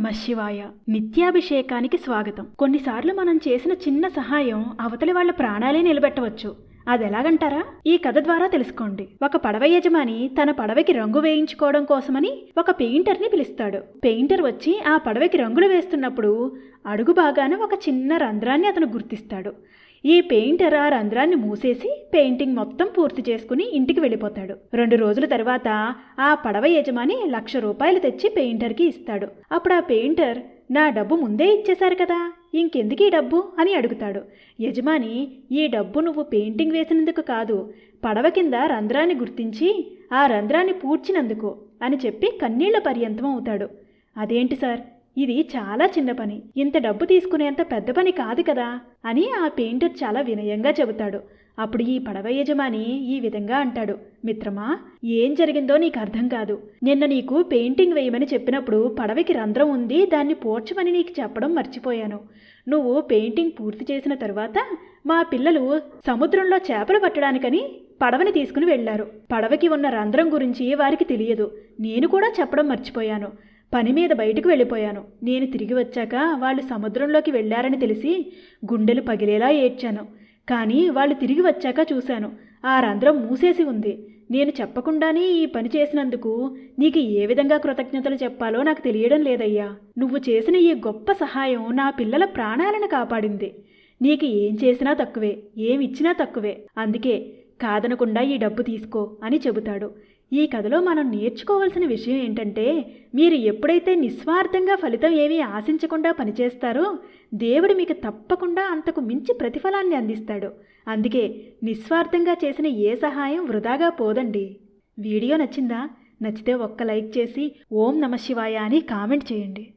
నమశివాయ నిత్యాభిషేకానికి స్వాగతం. కొన్నిసార్లు మనం చేసిన చిన్న సహాయం అవతలి వాళ్ళ ప్రాణాలే నిలబెట్టవచ్చు. అది ఎలాగంటారా ఈ కథ ద్వారా తెలుసుకోండి. ఒక పడవ యజమాని తన పడవకి రంగు వేయించుకోవడం కోసమని ఒక పెయింటర్ని పిలుస్తాడు. పెయింటర్ వచ్చి ఆ పడవకి రంగులు వేస్తున్నప్పుడు అడుగు భాగాన ఒక చిన్న రంధ్రాన్ని అతను గుర్తిస్తాడు. ఈ పెయింటర్ ఆ రంధ్రాన్ని మూసేసి పెయింటింగ్ మొత్తం పూర్తి చేసుకుని ఇంటికి వెళ్ళిపోతాడు. రెండు రోజుల తర్వాత ఆ పడవ యజమాని లక్ష రూపాయలు తెచ్చి పెయింటర్కి ఇస్తాడు. అప్పుడు ఆ పెయింటర్ నా డబ్బు ముందే ఇచ్చేశారు కదా ఇంకెందుకు ఈ డబ్బు? అని అడుగుతాడు. యజమాని ఈ డబ్బు నువ్వు పెయింటింగ్ వేసినందుకు కాదు పడవ కింద రంధ్రాన్ని గుర్తించి ఆ రంధ్రాన్ని పూడ్చినందుకు అని చెప్పి కన్నీళ్ళ పర్యంతం అవుతాడు. అదేంటి సార్? ఇది చాలా చిన్న పని. ఇంత డబ్బు తీసుకునేంత పెద్ద పని కాదు కదా? అని ఆ పెయింటర్ చాలా వినయంగా చెబుతాడు. అప్పుడు ఈ పడవ యజమాని ఈ విధంగా అంటాడు. మిత్రమా ఏం జరిగిందో నీకు అర్థం కాదు. నిన్న నీకు పెయింటింగ్ వేయమని చెప్పినప్పుడు పడవకి రంధ్రం ఉంది దాన్ని పోడ్చమని నీకు చెప్పడం మర్చిపోయాను. నువ్వు పెయింటింగ్ పూర్తి చేసిన తర్వాత మా పిల్లలు సముద్రంలో చేపలు పట్టడానికని పడవని తీసుకుని వెళ్ళారు పడవకి ఉన్న రంధ్రం గురించి వారికి తెలియదు. నేను కూడా చెప్పడం మర్చిపోయాను. పని మీద బయటకు వెళ్ళిపోయాను. నేను తిరిగి వచ్చాక వాళ్ళు సముద్రంలోకి వెళ్ళారని తెలిసి గుండెలు పగిలేలా ఏడ్చాను. కానీ వాళ్ళు తిరిగి వచ్చాక చూశాను. ఆ రంధ్రం మూసేసి ఉంది. నేను చెప్పకుండానే ఈ పని చేసినందుకు నీకు ఏ విధంగా కృతజ్ఞతలు చెప్పాలో నాకు తెలియడం లేదయ్యా. నువ్వు చేసిన ఈ గొప్ప సహాయం నా పిల్లల ప్రాణాలను కాపాడింది. నీకు ఏం చేసినా తక్కువే ఏమిచ్చినా తక్కువే. అందుకే కాదనకుండా ఈ డబ్బు తీసుకో అని చెబుతాడు. ఈ కథలో మనం నేర్చుకోవాల్సిన విషయం ఏంటంటే మీరు ఎప్పుడైతే నిస్వార్థంగా ఫలితం ఏమీ ఆశించకుండా పనిచేస్తారో దేవుడు మీకు తప్పకుండా అంతకు మించి ప్రతిఫలాన్ని అందిస్తాడు. అందుకే నిస్వార్థంగా చేసిన ఏ సహాయం వృధాగా పోదండి. వీడియో నచ్చిందా? నచ్చితే ఒక్క లైక్ చేసి ఓం నమ శివాయ అని కామెంట్ చేయండి.